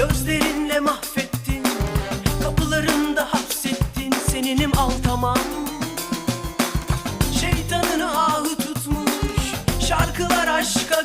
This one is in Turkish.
Gözlerinle mahvettin Kapılarında hapsettin Seninim altamam Şeytanın ahı tutmuş Şarkılar aşka